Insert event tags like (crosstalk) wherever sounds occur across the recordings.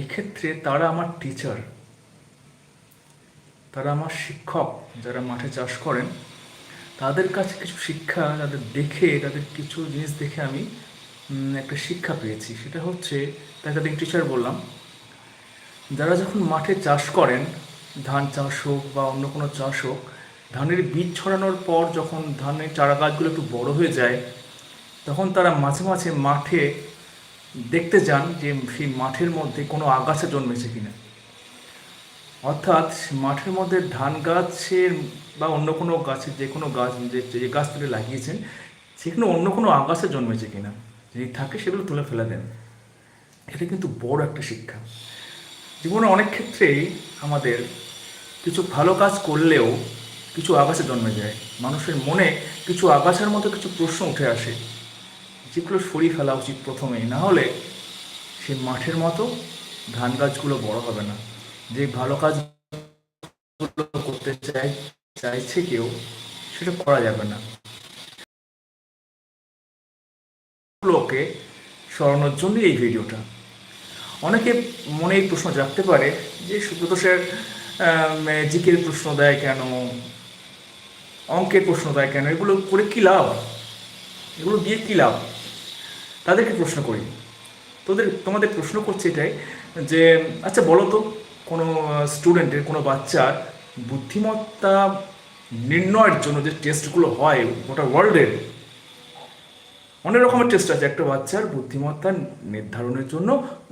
এক্ষেত্রে তারা আমার টিচার তারা আমার শিক্ষক যারা মাঠে চাষ করেন, তাদের কাছে কিছু শিক্ষা, তাদের দেখে, তাদের কিছু জিনিস দেখে আমি একটা শিক্ষা পেয়েছি। সেটা হচ্ছে, তাই তাদের টিচার বললাম, যারা যখন মাঠে চাষ করেন, ধান চাষ হোক বা অন্য কোনো চাষ হোক, ধানের বীজ ছড়ানোর পর যখন ধানের চারা গাছগুলো একটু বড় হয়ে যায়, তখন তারা মাঝে মাঝে মাঠে দেখতে যান যে সেই মাঠের মধ্যে কোনো আগাছা জন্মেছে কিনা। অর্থাৎ মাঠের মধ্যে ধান গাছের বা অন্য কোনো গাছের যে কোনো গাছ যে যে গাছ তুলে লাগিয়েছেন, সেখানে অন্য কোনো আগাছা জন্মেছে কিনা? যদি থাকে সেগুলো তুলে ফেলে দেন। এটা কিন্তু বড় একটা শিক্ষা। জীবনে অনেক ক্ষেত্রেই আমাদের কিছু ভালো কাজ করলেও কিছু আগাছা জন্মে যায়। মানুষের মনে কিছু আগাছার মতো কিছু প্রশ্ন উঠে আসে। যেগুলো সরিয়ে ফেলা উচিত প্রথমেই। না হলে সে মাঠের মতো ধান গাছগুলো বড় হবে না। যে ভালো কাজগুলো করতে চাই চাইছে কেউ, সেটা করা যাবে না। লোকে সরানোর জন্য এই ভিডিওটা। অনেকে মনে এই প্রশ্ন জাগতে পারে যে সুব্রত স্যার জিকের প্রশ্ন দেয় কেন? অঙ্কের প্রশ্ন দেয় কেন? এগুলো করে কী লাভ? এগুলো দিয়ে কী লাভ? তাদেরকে প্রশ্ন করি। তোদের, তোমাদের প্রশ্ন করছে এটাই যে আচ্ছা বলো তো, কোনো স্টুডেন্টের কোনো বাচ্চার বুদ্ধিমত্তা নির্ণয়ের জন্য যে টেস্টগুলো হয় গোটা ওয়ার্ল্ডের অনেক রকমের টেস্ট আছে। একটা বাচ্চার বুদ্ধিমত্তা নির্ধারণের জন্য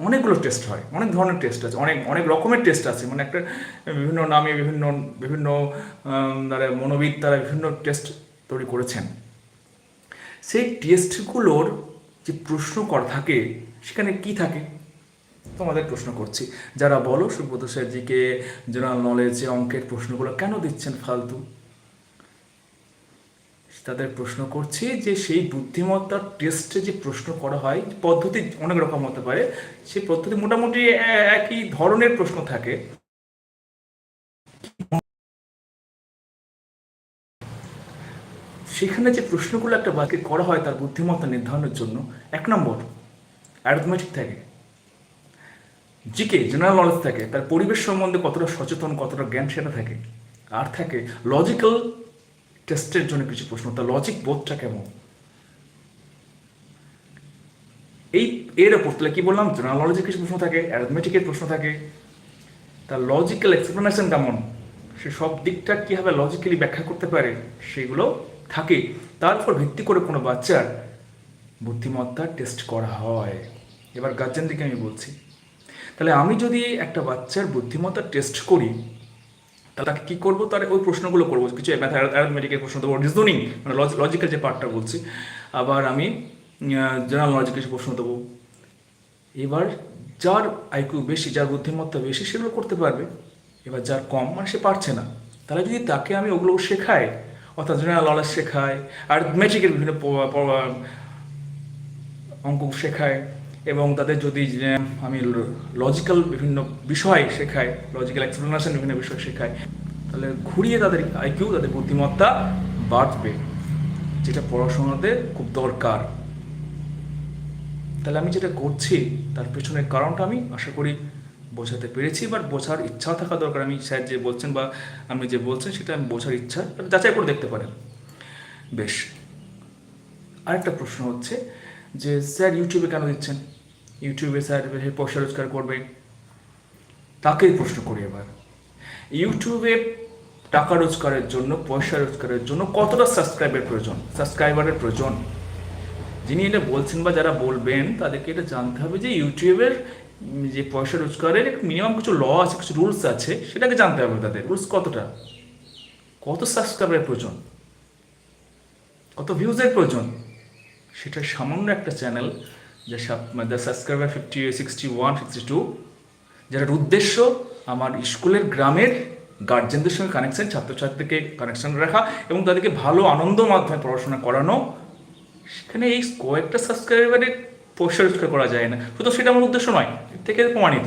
অনেকগুলো টেস্ট হয়, অনেক ধরনের টেস্ট আছে, অনেক অনেক রকমের টেস্ট আছে। মানে একটা বিভিন্ন নামে বিভিন্ন বিভিন্ন তারা মনোবিদ, তারা বিভিন্ন টেস্ট তৈরি করেছেন। সেই টেস্টগুলোর যে প্রশ্ন করা থাকে, সেখানে কি থাকে? তোমাদের প্রশ্ন করছি। যারা বলো, সুব্রত স্যারজিকে জেনারেল নলেজে অঙ্কের প্রশ্নগুলো কেন দিচ্ছেন ফালতু? তাদের প্রশ্ন করছি যে সেই বুদ্ধিমত্তার টেস্টে যে প্রশ্ন করা হয়, পদ্ধতি অনেক রকম হতে পারে। সেই পদ্ধতি মোটামুটি একই ধরনের প্রশ্ন থাকে। সেখানে যে প্রশ্নগুলো একটা বাক্যে করা হয় তার বুদ্ধিমত্তা নির্ধারণের জন্য, এক নম্বর অ্যারথমেটিক থাকে। জিকে জেনারেল নলেজ থাকে। তার পরিবেশ সম্বন্ধে কতটা সচেতন, কতটা জ্ঞান সেটা থাকে। আর থাকে লজিক্যাল টেস্টের জন্য কিছু প্রশ্ন, তার লজিক বোধটা কেমন? এই, এর ওপর তাহলে কি বললাম? জেনারেল নলেজের কিছু প্রশ্ন থাকে অ্যারথমেটিকের প্রশ্ন থাকে। তার লজিক্যাল এক্সপ্লেনেশন কেমন? সে সব দিকটা কীভাবে লজিক্যালি ব্যাখ্যা করতে পারে, সেগুলো থাকে। তার উপর ভিত্তি করে কোনো বাচ্চার বুদ্ধিমত্তা টেস্ট করা হয়। এবার গার্জেন দিকে আমি বলছি, তাহলে আমি যদি একটা বাচ্চার বুদ্ধিমত্তা টেস্ট করি, তাহলে তাকে কী করব? তার ওই প্রশ্নগুলো করব। কিছু ম্যাথ প্রশ্ন দেবো রিজনিং মানে লজিক্যাল যে পার্টটা বলছি, আবার আমি জেনারেল লজিক কিছু প্রশ্ন দেবো। এবার যার আইকিউ বেশি, যার বুদ্ধিমত্তা বেশি, সেগুলো করতে পারবে। এবার যার কম মানে সে পারছে না। তাহলে যদি তাকে আমি ওগুলো শেখাই অর্থাৎ জেনারেল নলেজ আর ম্যাজিকের বিভিন্ন অঙ্ক শেখায়, এবং তাদের যদি আমি লজিক্যাল বিভিন্ন বিষয় শেখাই লজিক্যাল এক্সপ্লেনেশন বিভিন্ন বিষয় শেখাই তাহলে ঘুরিয়ে তাদের আইকিউ তাদের বুদ্ধিমত্তা বাড়বে, যেটা পড়াশোনাতে খুব দরকার। তাহলে আমি যেটা করছি, তার পেছনের কারণটা আমি আশা করি বোঝাতে পেরেছি বা বোঝার ইচ্ছা থাকা দরকার। আমি স্যার যে বলছেন বা আপনি যে বলছেন, সেটা আমি বোঝার ইচ্ছা যাচাই করে দেখতে পারেন। বেশ। আরেকটা প্রশ্ন হচ্ছে যে, স্যার ইউটিউবে কেন দিচ্ছেন? ইউটিউবে স্যার পয়সা রোজগার করবে তাকেই প্রশ্ন করি এবার। ইউটিউবে টাকা রোজগারের জন্য, পয়সা রোজগারের জন্য কতটা সাবস্ক্রাইবের প্রয়োজন? সাবস্ক্রাইবারের প্রয়োজন। যিনি এটা বলছেন বা যারা বলবেন, তাদেরকে এটা জানতে হবে যে, ইউটিউবের যে পয়সা রোজগারের মিনিমাম কিছু ল আছে, কিছু রুলস আছে, সেটাকে জানতে হবে তাদের। রুলস কতটা? কত সাবস্ক্রাইবারের প্রয়োজন? কত ভিউজের প্রয়োজন? সেটা সামান্য একটা চ্যানেল যে subscriber fifty sixty one sixty two যেটার উদ্দেশ্য আমার স্কুলের গ্রামের গার্জেনদের সঙ্গে কানেকশন ছাত্রছাত্রীকে কানেকশন রাখা এবং তাদেরকে ভালো আনন্দ মাধ্যমে পড়াশোনা করানো। সেখানে এই কয়েকটা সাবস্ক্রাইবারে রোজগার করা যায় না। শুধু সেটা আমার উদ্দেশ্য নয় থেকে প্রমাণিত।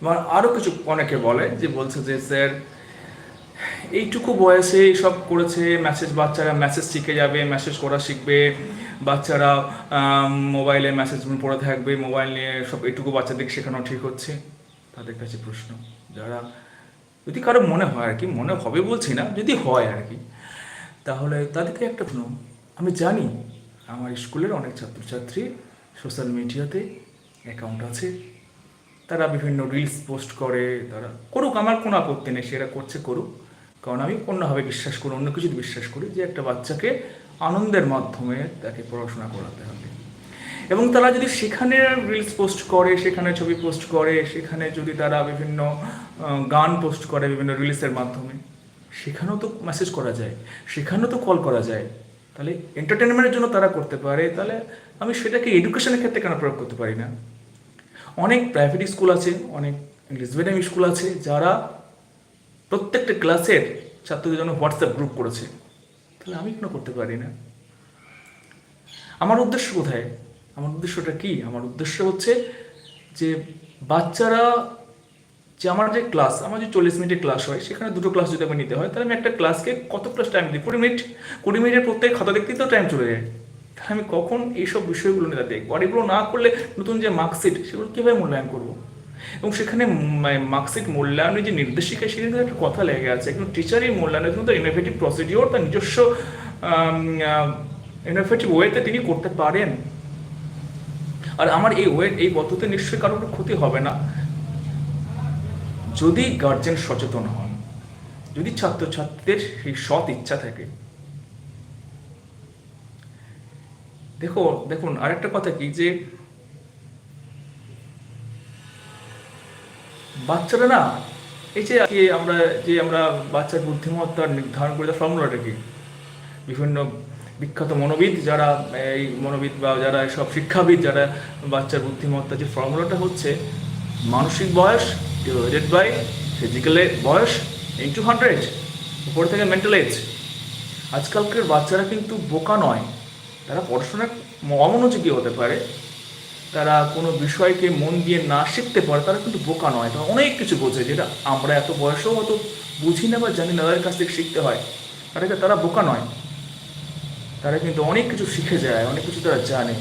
এবার আরও কিছু অনেকে বলে, যে বলছে যে, স্যার, এইটুকু বয়সে সব করেছে মেসেজ বাচ্চারা মেসেজ শিখে যাবে মেসেজ করা শিখবে, বাচ্চারা মোবাইলে মেসেজ পড়ে থাকবে মোবাইল নিয়ে সব এটুকু বাচ্চাদের শেখানো ঠিক হচ্ছে? তাদের কাছে প্রশ্ন। যারা, যদি কারও মনে হয় আর কি, মনে হবে বলছি না, যদি হয় আর কি, তাহলে তাদেরকে একটা আমি জানি আমার স্কুলের অনেক ছাত্রছাত্রী, সোশ্যাল মিডিয়াতে অ্যাকাউন্ট আছে। তারা বিভিন্ন রিলস পোস্ট করে, তারা করুক, আমার কোনো আপত্তি নেই সেরা করছে করুক। কারণ আমি অন্যভাবে বিশ্বাস করি, অন্য কিছু বিশ্বাস করি যে একটা বাচ্চাকে আনন্দের মাধ্যমে তাকে পড়াশোনা করাতে হবে। এবং তারা যদি সেখানে রিলস পোস্ট করে, সেখানে ছবি পোস্ট করে, সেখানে যদি তারা বিভিন্ন গান পোস্ট করে বিভিন্ন রিলসের মাধ্যমে, সেখানেও তো মেসেজ করা যায়, সেখানেও তো কল করা যায়। তাহলে এন্টারটেনমেন্টের জন্য তারা করতে পারে, তাহলে আমি সেটাকে এডুকেশনের ক্ষেত্রে কেন প্রয়োগ করতে পারি না? অনেক প্রাইভেট স্কুল আছে, অনেক ইংলিশ মিডিয়াম স্কুল আছে, যারা প্রত্যেকটা ক্লাসের ছাত্রদের জন্য হোয়াটসঅ্যাপ গ্রুপ করেছে। তাহলে আমি কেন করতে পারি না? আমার উদ্দেশ্য কোথায়? আমার উদ্দেশ্যটা কি? আমার উদ্দেশ্য হচ্ছে যে বাচ্চারা যে আমার যে ক্লাস আমার যে চল্লিশ মিনিটের ক্লাস হয়, সেখানে দুটো ক্লাস যদি আমি নিতে হয়, তাহলে আমি একটা ক্লাসকে কত ক্লাস টাইম দিই? কুড়ি মিনিট? কুড়ি মিনিটের প্রত্যেক খাতা দেখতেই তো টাইম চলে যায়। তাহলে আমি কখন এইসব বিষয়গুলো নিয়ে দেখব? আর এগুলো না করলে নতুন যে মার্কশিট সেগুলো কীভাবে মূল্যায়ন করব? এবং সেখানে মার্কশিট মূল্যায়নের যে নির্দেশিকা, সেখানে কিন্তু একটা কথা লেগে আছে। কিন্তু টিচারই মূল্যায়নের জন্য ইনোভেটিভ প্রসিডিওর তার নিজস্ব ইনোভেটিভ ওয়েতে তিনি করতে পারেন। আর আমার এই ওয়ে এই পদ্ধতি নিশ্চয়ই কারোর ক্ষতি হবে না। যদি গার্জেন সচেতন হন, যদি ছাত্রছাত্রীদের সেই সৎ ইচ্ছা থাকে। দেখো, দেখুন, আরেকটা কথা কি যে, বাচ্চারা না, এই যে আমরা যে আমরা বাচ্চার বুদ্ধিমত্তা নির্ধারণ করি ফর্মুলাটা কি? বিভিন্ন বিখ্যাত মনোবিদ যারা, এই মনোবিদ বা যারা সব শিক্ষাবিদ, যারা বাচ্চার বুদ্ধিমত্তা যে ফর্মুলাটা হচ্ছে, মানসিক বয়স ডিভাইডেড বাই ফিজিক্যাল বয়স ইন্টু হান্ড্রেড উপর থেকে মেন্টাল এজ আজকালকার বাচ্চারা কিন্তু বোকা নয়। তারা পড়াশোনায় অমনোযোগী হতে পারে। তারা কোনো বিষয়কে মন দিয়ে না শিখতে পারে, তারা কিন্তু বোকা নয়। তারা অনেক কিছু বোঝে যেটা আমরা এত বয়সেও হয়তো বুঝি না বা জানি না তাদের কাছ থেকে শিখতে হয়। তারা তারা বোকা নয়। তারা কিন্তু অনেক কিছু শিখে যায়, অনেক কিছু তারা জানে।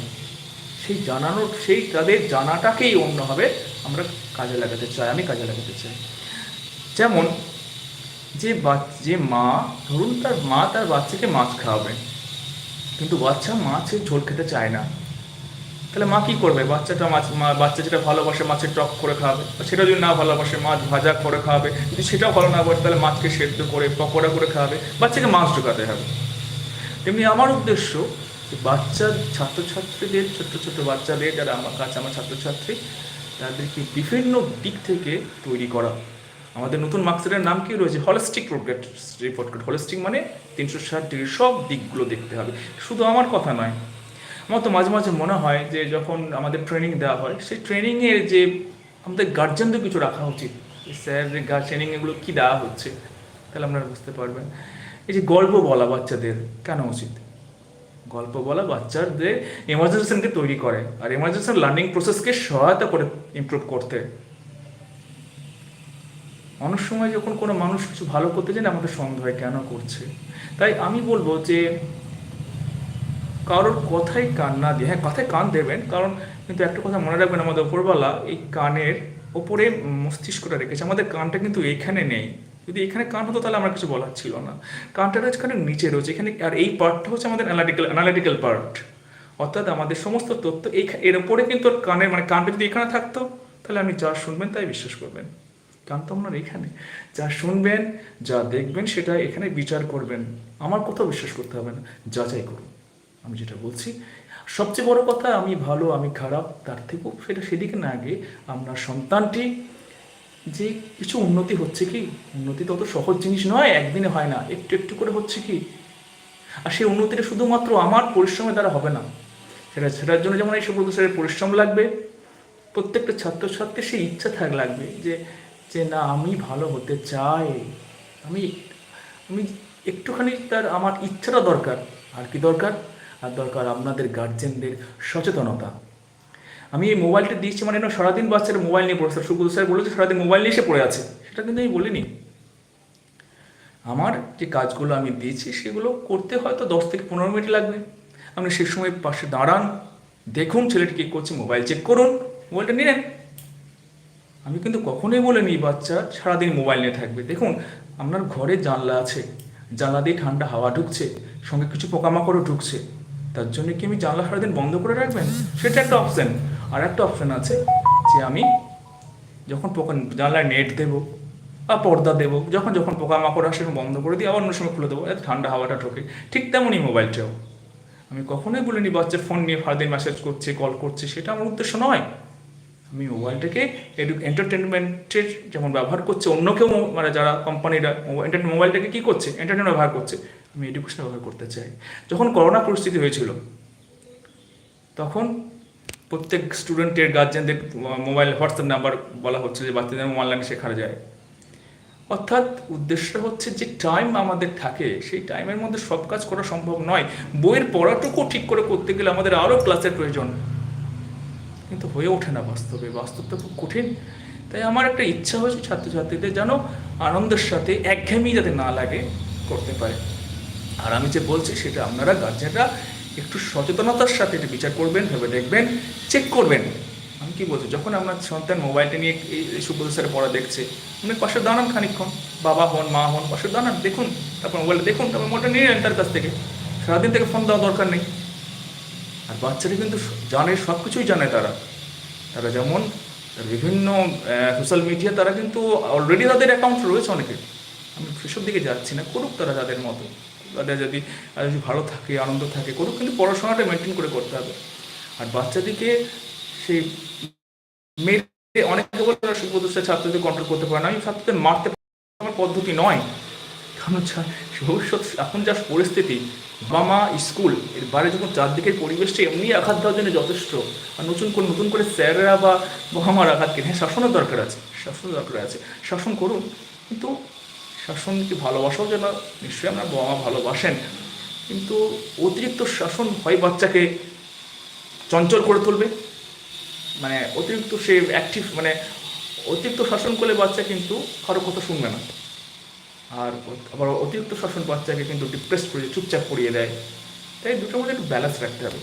সেই জানানোর সেই তাদের জানাটাকেই অন্যভাবে আমরা কাজে লাগাতে চাই, আমি কাজে লাগাতে চাই। যেমন, যে যে মা, ধরুন তার মা তার বাচ্চাকে মাছ খাওয়াবে, কিন্তু বাচ্চা মাছের ঝোল খেতে চায় না। তাহলে মা কি করবে? বাচ্চাটা মাছ বাচ্চা যেটা ভালোবাসে মাছের টক করে খাওয়াবে আর সেটা যদি না ভালোবাসে, মাছ ভাজা করে খাওয়াবে যদি সেটাও ভালো না করে তাহলে মাছকে সেদ্ধ করে, পকোড়া করে খাওয়াবে বাচ্চাকে মাছ ঢোকাতে হবে। তেমনি আমার উদ্দেশ্য বাচ্চা, ছাত্রছাত্রীদের, ছোট্ট ছোট্ট বাচ্চাদের যারা আমার কাছে আমার ছাত্রছাত্রী, তাদেরকে বিভিন্ন দিক থেকে তৈরি করা। আমাদের নতুন মার্কসেটের নাম কি রয়েছে? Holistic report report card holistic মানে তিনশো ষাট ডিগ্রি সব দিকগুলো দেখতে হবে। শুধু আমার কথা নয়, আমার তো মাঝে মাঝে মনে হয় যে যখন আমাদের ট্রেনিং দেওয়া হয়, সেই ট্রেনিংয়ের যে আমাদের গার্জেনদের কিছু রাখা উচিত। স্যার ট্রেনিং এগুলো কী দেওয়া হচ্ছে? তাহলে আপনারা বুঝতে পারবেন। এই যে গল্প বলা বাচ্চাদের কেন উচিত? গল্প বলা বাচ্চাদের ইমার্জেন্সিকে তৈরি করে আর ইমার্জেন্সি লার্নিং প্রসেসকে সহায়তা করে ইমপ্রুভ করতে। অনেক সময় যখন কোনো মানুষ কিছু ভালো করতে যায় আমাদের সন্দেহ হয় কেন করছে? তাই আমি বলব যে, কারোর কথাই কান না দিয়ে হ্যাঁ কথায় কান দেবেন, কারণ কিন্তু একটা কথা মনে রাখবেন, আমাদের ওপরবেলা এই কানের ওপরে মস্তিষ্কটা রেখেছে, আমাদের কানটা কিন্তু এইখানে নেই। যদি এখানে কান হতো তাহলে আমার কিছু বলার ছিল না। কানটা রয়েছে এখানে নিচে রয়েছে। এখানে আর এই পার্টটা হচ্ছে আমাদের অ্যানালিটিক্যাল অ্যানালিটিক্যাল পার্ট অর্থাৎ আমাদের সমস্ত তথ্য এই এর উপরে কিন্তু কানের মানে কানটা যদি এখানে থাকতো, তাহলে আপনি যা শুনবেন তাই বিশ্বাস করবেন। কান তো আপনার এখানে যা শুনবেন, যা দেখবেন, সেটা এখানে বিচার করবেন। আমার কোথাও বিশ্বাস করতে হবে না। যাচাই করুন। আমি যেটা বলছি, সবচেয়ে বড় কথা, আমি ভালো, আমি খারাপ, তার থেকেও সেটা সেদিকে না গিয়ে আপনার সন্তানটি যে কিছু উন্নতি হচ্ছে কি? উন্নতি তত সহজ জিনিস নয়, একদিনে হয় না। একটু একটু করে হচ্ছে কি? আর সেই উন্নতিটা শুধুমাত্র আমার পরিশ্রমের দ্বারা হবে না। সেটা সেটার জন্য যেমন এই সুব্রত স্যারের পরিশ্রম লাগবে, প্রত্যেকটা ছাত্র ছাত্রছাত্রীর সেই ইচ্ছা থাক লাগবে যে যে না, আমি ভালো হতে চাই। আমি আমি একটুখানি তার আমার ইচ্ছাটা দরকার। আর কি দরকার? আর দরকার আপনাদের গার্জেনদের সচেতনতা। আমি এই মোবাইলটা দিচ্ছি মানে সারাদিন বাচ্চারা মোবাইল নিয়ে পড়ে সুব্রত স্যার বলেছে সারাদিন মোবাইল নিয়ে এসে পড়ে আছে। সেটা কিন্তু আমি বলিনি। আমার যে কাজগুলো আমি দিয়েছি সেগুলো করতে হয়তো দশ থেকে পনেরো মিনিট লাগবে। আপনি সে সময় পাশে দাঁড়ান, দেখুন ছেলেটি কী করছে, মোবাইল চেক করুন, মোবাইলটা নিলেন। আমি কিন্তু কখনোই বলিনি বাচ্চা সারাদিন মোবাইল নিয়ে থাকবে। দেখুন, আপনার ঘরে জানলা আছে। জানলা দিয়ে ঠান্ডা হাওয়া ঢুকছে, সঙ্গে কিছু পোকামাকড়ও ঢুকছে। তার জন্য কি আমি জানলা সারাদিন বন্ধ করে রাখবেন? সেটা একটা অপশন আর একটা অপশন আছে যে আমি যখন পোকা জানলায় নেট দেবো বা পর্দা দেবো, যখন যখন পোকামাকড় আসে বন্ধ করে দিই আবার অন্য সময় খুলে দেবো ঠান্ডা হাওয়াটা ঢোকে। ঠিক তেমনই মোবাইলটাও আমি কখনোই বলিনি বাচ্চা ফোন নিয়ে সারাদিন মেসেজ করছে কল করছে, সেটা আমার উদ্দেশ্য নয়। আমি মোবাইলটাকে এডু এন্টারটেনমেন্টের যেমন ব্যবহার করছে, অন্য কেউ মানে যারা কোম্পানিরা মোবাইলটাকে কী করছে? এন্টারটেন ব্যবহার করছে। আমি এডুকেশন ব্যবহার করতে চাই। যখন করোনা পরিস্থিতি হয়েছিল, তখন প্রত্যেক স্টুডেন্টের গার্জেনদের মোবাইল হোয়াটসঅ্যাপ নাম্বার বলা হচ্ছে যে বাচ্চাদের অনলাইনে শেখানো যায়। অর্থাৎ উদ্দেশ্য হচ্ছে যে টাইম আমাদের থাকে, সেই টাইমের মধ্যে সব কাজ করা সম্ভব নয়। বইয়ের পড়াটুকু ঠিক করে করতে গেলে আমাদের আরও ক্লাসের প্রয়োজন। কিন্তু হয়ে ওঠে না বাস্তবে বাস্তবটা খুব কঠিন। তাই আমার একটা ইচ্ছা হয়েছে ছাত্রছাত্রীদের যেন আনন্দের সাথে একঘেয়েমি যাতে না লাগে করতে পারে। আর আমি যে বলছি সেটা আপনারা গার্জেনরা একটু সচেতনতার সাথে এটা বিচার করবেন, ভেবে দেখবেন চেক করবেন। আমি কি বলছি? যখন আপনার সন্তান মোবাইলটা নিয়ে এই সুব্রত স্যারের পড়া দেখছে আপনি পাশে দাঁড়ান খানিকক্ষণ, বাবা হন, মা হন পাশে দাঁড়ান দেখুন, তারপর মোবাইলটা দেখুন, তারপর মোবাইলটা নিয়ে নেন তার কাছ থেকে। সারাদিন থেকে ফোন দেওয়া দরকার নেই। আর বাচ্চারা কিন্তু জানে সব কিছুই জানে তারা। তারা যেমন বিভিন্ন সোশ্যাল মিডিয়া তারা কিন্তু অলরেডি তাদের অ্যাকাউন্ট রয়েছে অনেকের। আমি সেসব দিকে যাচ্ছি না, করুক তারা তাদের মতো। তাদের যদি যদি ভালো থাকে, আনন্দ থাকে করুক কিন্তু পড়াশোনাটা মেনটেন করে করতে হবে। আর বাচ্চাদিকে সেই মেয়েকে অনেকে বলে তারা ছাত্রদের কন্ট্রোল করতে পারে না। আমি ছাত্রদের মারতে আমার পদ্ধতি নয়। কারণ ভবিষ্যৎ, এখন যা পরিস্থিতি বাবা স্কুল, এর বাইরে যখন চারদিকের পরিবেশটা এমনি আঘাত দেওয়ার জন্য যথেষ্ট, আর নতুন করে নতুন করে স্যাররা বা বাবা মার আঘাত কেন হ্যাঁ শাসনের দরকার আছে, শাসনের দরকার আছে। শাসন করুন। কিন্তু শাসনকে ভালোবাসাও যেন, নিশ্চয়ই আপনার বাবা মা ভালোবাসেন। কিন্তু অতিরিক্ত শাসন হয় বাচ্চাকে চঞ্চল করে তুলবে? মানে অতিরিক্ত সে অ্যাক্টিভ মানে অতিরিক্ত শাসন করলে বাচ্চা কিন্তু কারও কথা শুনবে না। আর আবার অতিরিক্ত শাসন বাচ্চাকে কিন্তু ডিপ্রেস করে চুপচাপ করিয়ে দেয়। তাই দুটোর মধ্যে একটু ব্যালেন্স রাখতে হবে।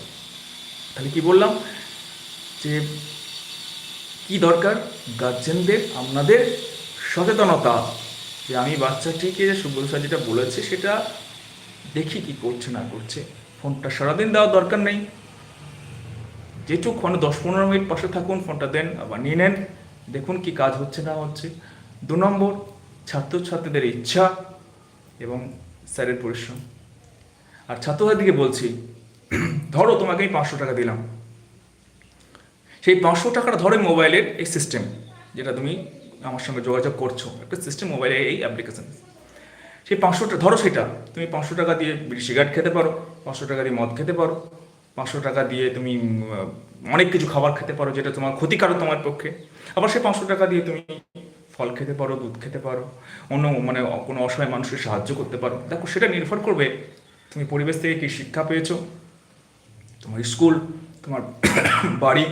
তাহলে কি বললাম? যে কি দরকার? গার্জেনদের আপনাদের সচেতনতা। যে আমি বাচ্চাটিকে যে সুব্রত স্যার যেটা বলেছে, সেটা দেখি কি করছে, না করছে। ফোনটা সারাদিন দেওয়ার দরকার নেই। যেটুক মানে দশ পনেরো মিনিট পাশে থাকুন, ফোনটা দেন, আবার নিয়ে নেন। দেখুন কি কাজ হচ্ছে, না হচ্ছে। দু নম্বর, ছাত্রছাত্রীদের ইচ্ছা এবং স্যারের পরিশ্রম। আর ছাত্রছাত্রীকে বলছি, (clears throat) ধরো তোমাকে আমি পাঁচশো টাকা দিলাম। সেই পাঁচশো টাকাটা ধরে মোবাইলের এই সিস্টেম যেটা তুমি আমার সঙ্গে যোগাযোগ করছ, একটা সিস্টেম মোবাইলে এই অ্যাপ্লিকেশন সেই পাঁচশোটা, ধরো সেটা, তুমি পাঁচশো টাকা দিয়ে বিড়ি সিগারেট খেতে পারো, পাঁচশো টাকা দিয়ে মদ খেতে পারো, পাঁচশো টাকা দিয়ে তুমি অনেক কিছু খাবার খেতে পারো, যেটা তোমার ক্ষতিকারক তোমার পক্ষে। আবার সেই পাঁচশো টাকা দিয়ে তুমি ফল খেতে পারো, দুধ খেতে পারো, অন্য মানে কোনো অসহায় মানুষের সাহায্য করতে পারো। দেখো, সেটা নির্ভর করবে তুমি পরিবেশ থেকে কী শিক্ষা পেয়েছ, তোমার স্কুল, তোমার (coughs) বাড়ি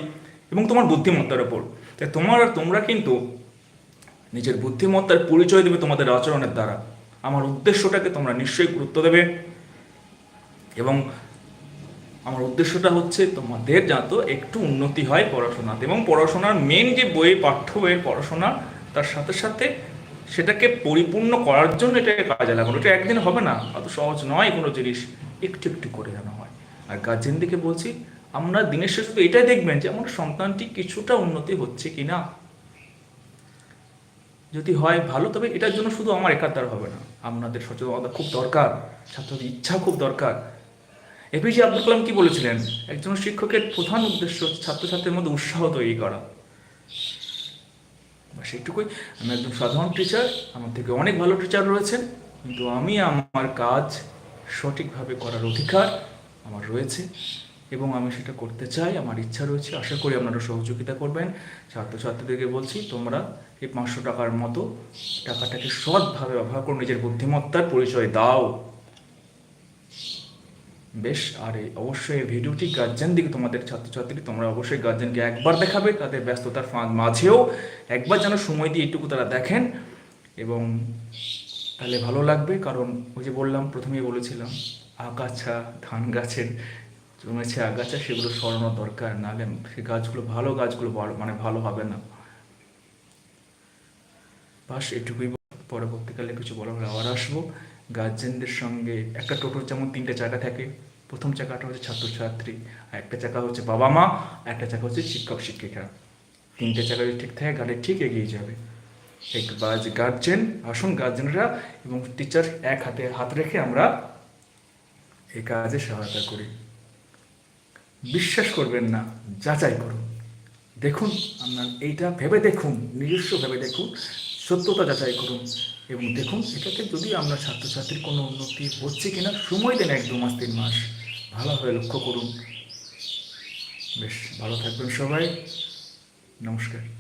এবং তোমার বুদ্ধিমত্তার ওপর। তাই তোমার তোমরা কিন্তু নিজের বুদ্ধিমত্তার পরিচয় দেবে তোমাদের আচরণের দ্বারা। আমার উদ্দেশ্যটাকে তোমরা নিশ্চয়ই গুরুত্ব দেবে। এবং আমার উদ্দেশ্যটা হচ্ছে তোমাদের যাতে একটু উন্নতি হয় পড়াশোনাতে। এবং পড়াশোনার মেন যে বই পাঠ্য বইয়ের পড়াশোনা, তার সাথে সাথে সেটাকে পরিপূর্ণ করার জন্য এটাকে কাজে লাগানো। এটা একদিন হবে না, অত সহজ নয় কোনো জিনিস। একটু একটু করে যেন হয়। আর গার্জেনদিকে বলছি, আমরা দিনের শেষে তো এটাই দেখবেন যে, আমার সন্তানটি কিছুটা উন্নতি হচ্ছে কি না যদি হয় ভালো, তবে এটার জন্য শুধু আমার একার দ্বারা হবে না। আপনাদের সচেতনতা খুব দরকার, ছাত্রদের ইচ্ছা খুব দরকার। এপিজে আব্দুল কালাম কি বলেছিলেন? একজন শিক্ষকের প্রধান উদ্দেশ্য ছাত্রছাত্রীর মধ্যে উৎসাহ তৈরি করা। বাস এটুকুই আমি একজন সাধারণ টিচার আমার থেকে অনেক ভালো টিচার রয়েছেন, কিন্তু আমি আমার কাজ সঠিকভাবে করার অধিকার আমার রয়েছে এবং আমি সেটা করতে চাই, আমার ইচ্ছা রয়েছে। আশা করি আপনারা সহযোগিতা করবেন। ছাত্রছাত্রীদেরকে বলছি, তোমরা এই পাঁচশো টাকার মতো টাকাটাকে সৎভাবে ব্যবহার করো, নিজের বুদ্ধিমত্তার পরিচয় দাও। বেশ, আর এই অবশ্যই এই ভিডিওটি গার্জেন দিকে, তোমাদের ছাত্রছাত্রী তোমরা অবশ্যই গার্জেনকে একবার দেখাবে, তাদের ব্যস্ততার ফাঁক মাঝেও একবার যেন সময় দিয়ে এইটুকু তারা দেখেন। এবং তাহলে ভালো লাগবে, কারণ ওই যে বললাম, প্রথমেই বলেছিলাম, আগাছা, ধান গাছের জমেছে আগাছা, সেগুলো সরানো দরকার, নাহলে সে গাছগুলো, ভালো গাছগুলো মানে ভালো হবে না। বাস, এটুকুই পরবর্তীকালে কিছু বলার আবার আসব। গার্জেনদের সঙ্গে একটা টোটোর যেমন তিনটে চাকা থাকে, প্রথম চাকাটা হচ্ছে ছাত্রছাত্রী, আর একটা চাকা হচ্ছে বাবা মা একটা চাকা হচ্ছে শিক্ষক, শিক্ষিকা। তিনটে চাকা যদি ঠিক থাকে, গাড়ি ঠিক এগিয়ে যাবে। এই গার্জেন, আসুন গার্জেনরা এবং টিচার এক হাতে হাত রেখে আমরা এই কাজে সহায়তা করি। বিশ্বাস করবেন না, যাচাই করুন। দেখুন, আপনার এইটা ভেবে দেখুন, নিজস্ব ভেবে দেখুন সত্যতা যাচাই করুন এবং দেখুন এটাতে যদি আমরা ছাত্রছাত্রীর কোনো উন্নতি হচ্ছে কিনা, সময় দেন এক, দু মাস, তিন মাস ভালোভাবে লক্ষ্য করুন। বেশ, ভালো থাকবেন সবাই। নমস্কার।